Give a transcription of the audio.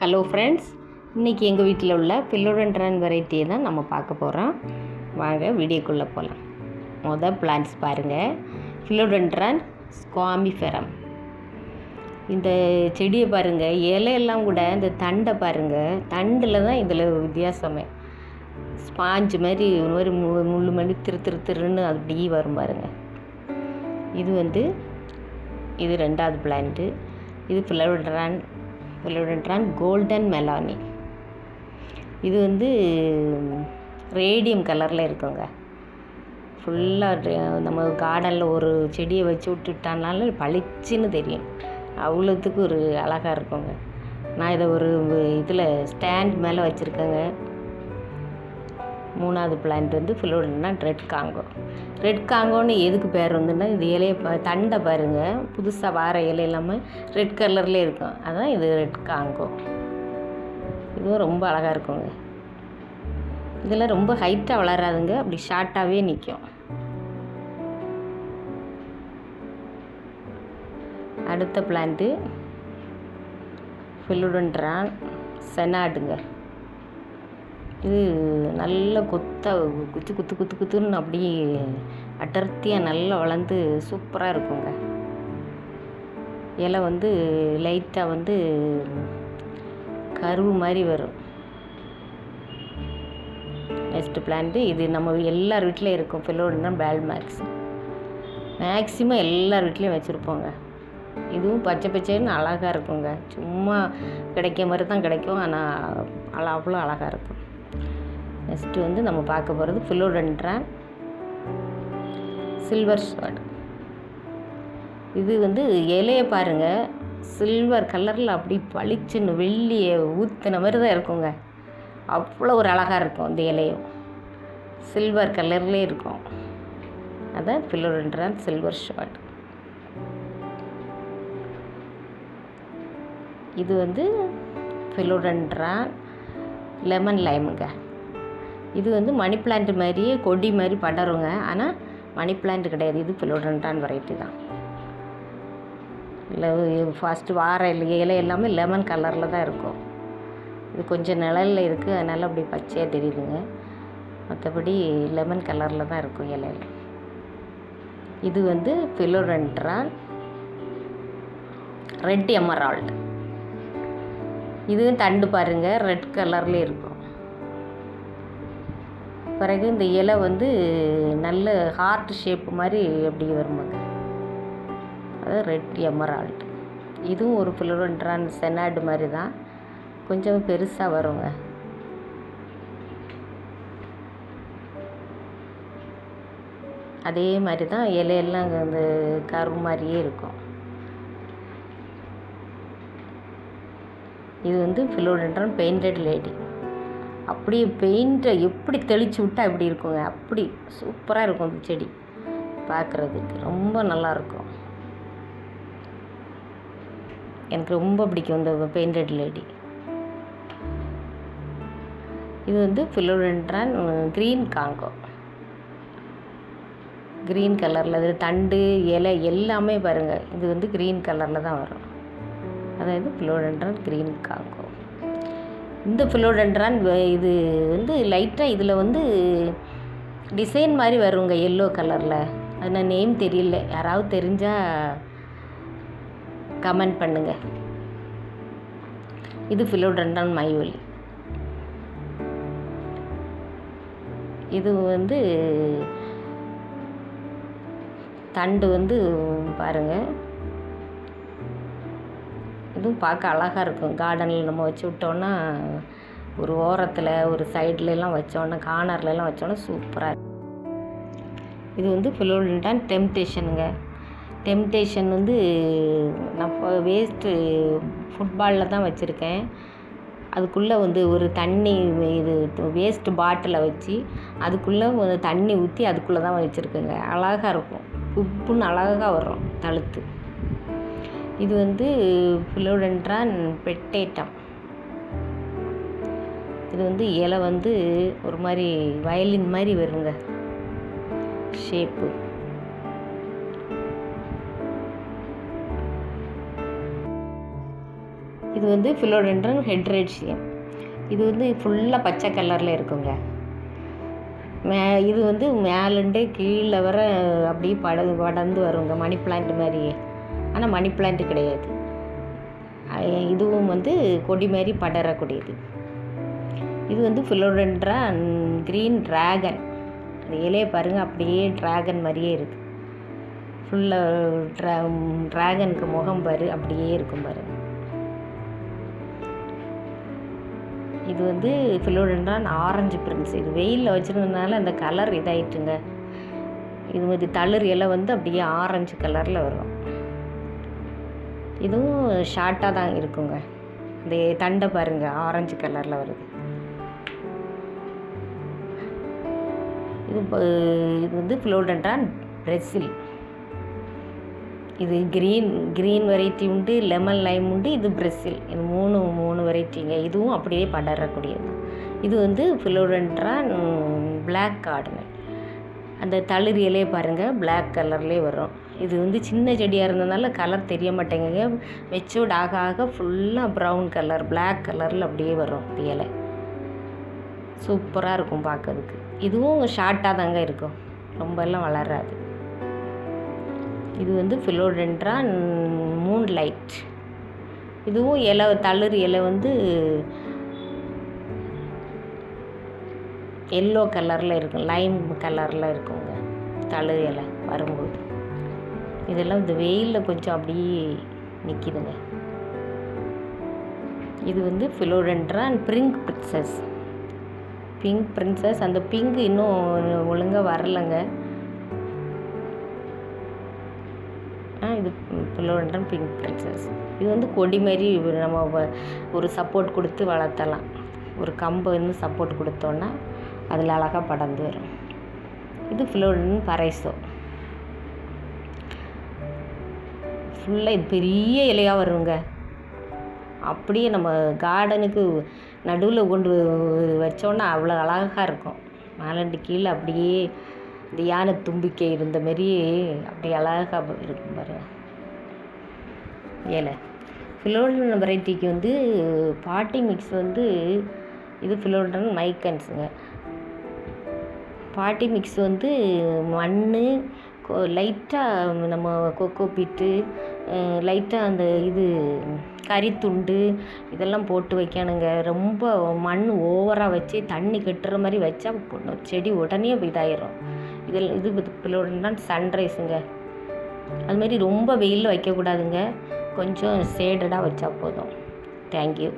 Hello friends இன்றைக்கி எங்கள் வீட்டில் உள்ள பில்லோடன்ட்ரான் வெரைட்டியை தான் நம்ம பார்க்க போகிறோம் வாங்க வீடியோக்குள்ளே போகலாம் மொதல் பிளான்ஸ் பாருங்கள் பில்லோடன்ட்ரான் ஸ்குவாமிஃபெரம் இந்த செடியை பாருங்கள் இலையெல்லாம் கூட இந்த தண்டை பாருங்கள் தண்டில் தான் இதில் வித்தியாசமே. ஸ்பாஞ்சு மாதிரி ஒரு மாதிரி மு முள்ளு மாதிரி திரு திரு திருன்னு அப்படி வரும் பாருங்கள் இது வந்து இது ரெண்டாவது பிளான்ட்டு இது பிளவட்ரான் பிளவட்ரான் கோல்டன் மெலானி இது வந்து ரேடியம் கலரில் இருக்குங்க. ஃபுல்லாக நம்ம கார்டனில் ஒரு செடியை வச்சு விட்டுட்டானாலும் பளிச்சுன்னு தெரியும். அவ்வளோத்துக்கு ஒரு அழகாக இருக்குங்க. நான் இதை ஒரு இதில் ஸ்டாண்ட் மேலே வச்சுருக்கேங்க. மூணாவது பிளான்ட் வந்து ஃபிலோடனா ரெட் காங்கோ ரெட் காங்கோன்னு எதுக்கு பேர் வந்துன்னா இது இலையை பா தண்டை பாருங்கள் புதுசாக வார இலை இல்லாமல் ரெட் கலர்லேயே இருக்கும். அதான் இது ரெட் காங்கோ இதுவும் ரொம்ப அழகாக இருக்குங்க. இதெல்லாம் ரொம்ப ஹைட்டாக வளராதுங்க. அப்படி ஷார்ட்டாகவே நிற்கும் அடுத்த பிளான்ட்டு ஃபிலுடன்ட்ரான் செனாடுங்க இது நல்ல கொத்த குத்து குத்து குத்து குத்துன்னு அப்படியே அடர்த்தியாக நல்லா வளர்ந்து சூப்பராக இருக்குங்க. இலை வந்து லைட்டாக வந்து கருவு மாதிரி வரும். நெக்ஸ்ட் பிளான்ட்டு இது நம்ம எல்லார் வீட்டிலையும் இருக்கும். ஃபிலோடுனா பேல் மேக்ஸ் மேக்ஸிமம் எல்லார் வீட்லேயும் வச்சுருப்போங்க. இதுவும் பச்சை பச்சைன்னு அழகாக இருக்குங்க. சும்மா கிடைக்க மாதிரி தான் கிடைக்கும். ஆனால் அவ்வளோ அழகாக இருக்கும். நெக்ஸ்ட்டு வந்து நம்ம பார்க்க போகிறது ஃபிலோடென்ட்ரான் சில்வர் ஷார்ட் இது வந்து இலையை பாருங்கள் சில்வர் கலரில் அப்படி பளிச்சுன்னு வெள்ளியை ஊற்றின மாதிரி தான் இருக்குங்க. அவ்வளோ ஒரு அழகாக இருக்கும் இந்த இலையும். சில்வர் கலர்லேயே இருக்கும். அதான் ஃபிலோடென்ட்ரான் சில்வர் ஷார்ட் இது வந்து ஃபிலோடென்ட்ரான் லெமன் லைமுங்க இது வந்து மணி பிளான்ட் மாதிரியே கொடி மாதிரி படருங்க. ஆனால் மணி பிளான்ட் கிடையாது. இது ஃபிலோடன்டான் வெரைட்டி தான். இல்லை ஃபஸ்ட்டு வார இலை இலை எல்லாமே லெமன் கலரில் தான் இருக்கும். இது கொஞ்சம் நிழலில் இருக்குது அதனால் அப்படி பச்சையாக தெரியுதுங்க. மற்றபடி லெமன் கலரில் தான் இருக்கும் இலையில. இது வந்து ஃபிலோடன்ட்ரான் ரெட் எமரால்டு இதுவும் தண்டு பாருங்கள் ரெட் கலர்லேயே இருக்கும். பிறகு இந்த இலை வந்து நல்ல ஹார்ட் ஷேப் மாதிரி அப்படி வருமாங்க அது ரெட் எமரால்ட் இதுவும் ஒரு ஃபிலோரன்ட்ரான் செனாடு மாதிரி தான். கொஞ்சம் பெருசாக வருங்க. அதே மாதிரி தான் இலையெல்லாம் அந்த கரு மாதிரியே இருக்கும். இது வந்து ஃபிலோடென்ட்ரான் பெயிண்டட் லேடி அப்படியே பெயிண்ட்டை எப்படி தெளித்து விட்டால் இப்படி இருக்குங்க? அப்படி சூப்பராக இருக்கும் அந்த செடி. பார்க்குறதுக்கு ரொம்ப நல்லாயிருக்கும். எனக்கு ரொம்ப பிடிக்கும் இந்த பெயிண்டட் லேடி. இது வந்து ஃபிலோடென்ட்ரான் க்ரீன் காங்கோ. க்ரீன் கலரில் இது தண்டு இலை எல்லாமே பாருங்கள் இது வந்து க்ரீன் கலரில் தான் வரும். அதாவது ஃபிலோடென்ட்ரான் க்ரீன் காங்கோ. இந்த ஃபிலோடென்ட்ரான் இது வந்து லைட்டாக இதில் வந்து டிசைன் மாதிரி வருங்க எல்லோ கலரில் அது நான் நேம் தெரியல. யாராவது தெரிஞ்சால் கமெண்ட் பண்ணுங்க. இது ஃபிலோடென்ட்ரான் மைவொலி இது வந்து தண்டு வந்து பாருங்கள் இதுவும் பார்க்க அழகாக இருக்கும். கார்டனில் நம்ம வச்சு விட்டோன்னா ஒரு ஓரத்தில் ஒரு சைட்லலாம் வச்சோன்னா கார்னர்லலாம் வச்சோன்னா சூப்பராக இருக்கும். இது வந்து ஃபிலோடன் டெம்டேஷனுங்க டெம்டேஷன் வந்து நான் வேஸ்ட்டு ஃபுட்பாலில் தான் வச்சுருக்கேன். அதுக்குள்ளே வந்து ஒரு தண்ணி இது வேஸ்ட்டு பாட்டிலை வச்சு அதுக்குள்ளே ஒரு தண்ணி ஊற்றி அதுக்குள்ளே தான் வச்சுருக்கேங்க. அழகாக இருக்கும். உப்புன்னு அழகாக வரும் தழுத்து. இது வந்து ஃபிலோடென்ட்ரான் பெட்டேட்டம். இது வந்து இலை வந்து ஒரு மாதிரி வயலின் மாதிரி வருங்க. ஷேப்பு இது வந்து ஃபிலோடென்ட்ரன் ஹெட்ரேட்சியம். இது வந்து ஃபுல்லாக பச்சை கலரில் இருக்குங்க. மே இது வந்து மேலண்டே கீழே வர அப்படியே பட படர்ந்து வருங்க. மணி பிளான்ட் மாதிரியே. ஆனால் மணி பிளான்ட் கிடையாது. இதுவும் வந்து கொடி மாதிரி படரக்கூடியது. இது வந்து ஃபிலோடென்ட்ரா க்ரீன் ட்ராகன் அந்த இலையை பாருங்கள் அப்படியே ட்ராகன் மாதிரியே இருக்குது ஃபுல்லாக ட்ரா ட்ராகனுக்கு முகம் பாரு அப்படியே இருக்கும் பாருங்க இது வந்து ஃபிலோடென்ட்ரான் ஆரஞ்சு பிரின்ஸ் இது வெயிலில் வச்சுருந்ததுனால அந்த கலர் இதாயிட்டுங்க. இது வந்து தளிர் இலை வந்து அப்படியே ஆரஞ்சு கலரில் வரும். இதுவும் ஷார்ட்டாக தான் இருக்குங்க. இந்த தண்டை பாருங்க ஆரஞ்சு கலரில் வருது. இது இது வந்து ஃப்ளோடன்டான் பிரசில் இது க்ரீன் க்ரீன் வெரைட்டி உண்டு லெமன் லைம் உண்டு இது பிரசில் இது மூணு மூணு வெரைட்டிங்க இதுவும் அப்படியே படரக்கூடியது இது வந்து ஃபிலோடென்ட்ரான் பிளாக் கார்டுங்க அந்த தளிர் இலையை பாருங்கள் பிளாக் கலர்லேயே வரும். இது வந்து சின்ன செடியாக இருந்ததுனால கலர் தெரிய மாட்டேங்குங்க மெச்சூர்ட் ஆக ஆக ஃபுல்லாக ப்ரௌன் கலர் பிளாக் கலரில் அப்படியே வரும் இலை. சூப்பராக இருக்கும் பார்க்கறதுக்கு இதுவும் ஷார்ட்டாக தாங்க இருக்கும். ரொம்பலாம் வளராது. இது வந்து ஃபிலோடென்ட்ரா மூன் லைட் இதுவும் இலை தளிர் இலை வந்து எல்லோ கலரில் இருக்கும் லைம் கலரில் இருக்குங்க. தளிர் இலை வரும்போது இதெல்லாம் இந்த வெயிலில் கொஞ்சம் அப்படியே நிற்கிதுங்க. இது வந்து philodendron and pink princess. Pink princess அந்த பிங்க் இன்னும் ஒழுங்காக வரலைங்க. ஆ இது பிலோண்டன் பிங்க் பிரின்சஸ். இது வந்து கொடி மாதிரி நம்ம வ- ஒரு சப்போர்ட் கொடுத்து வளர்த்தலாம். ஒரு கம்பு இன்னும் சப்போர்ட் கொடுத்தோன்னா அதில் அழகாக படர்ந்து வரும். இது ஃப்ளோரின் பரைசோ ஃபுல்லாக இது பெரிய இலையாக வருங்க. அப்படியே நம்ம கார்டனுக்கு நடுவில் கொண்டு வச்சோன்னா அவ்வளோ அழகாக இருக்கும். மேலண்டு கீழே அப்படியே இந்த யானை தும்பிக்கை இருந்த மாரி அப்படியே அழகாக இருக்கும் பாருங்க. ஏலை ஃபிலோடன் வெரைட்டிக்கு வந்து பாட்டி மிக்ஸ் வந்து இது ஃபிலோடன் மைக்கன்ஸுங்க பாட்டி மிக்ஸ் வந்து மண் லைட்டாக நம்ம கொக்கோ பீட்டு லைட்டாக அந்த இது கறித்துண்டு இதெல்லாம் போட்டு வைக்கணுங்க. ரொம்ப மண் ஓவராக வச்சு தண்ணி கட்டுற மாதிரி வச்சா செடி உடனே இதாயிரும். இதில் இது பிள்ளைதான் சன்ரைஸுங்க அது மாதிரி ரொம்ப வெயிலில் வைக்கக்கூடாதுங்க. கொஞ்சம் சேடடாக வச்சா போதும். தேங்க்யூ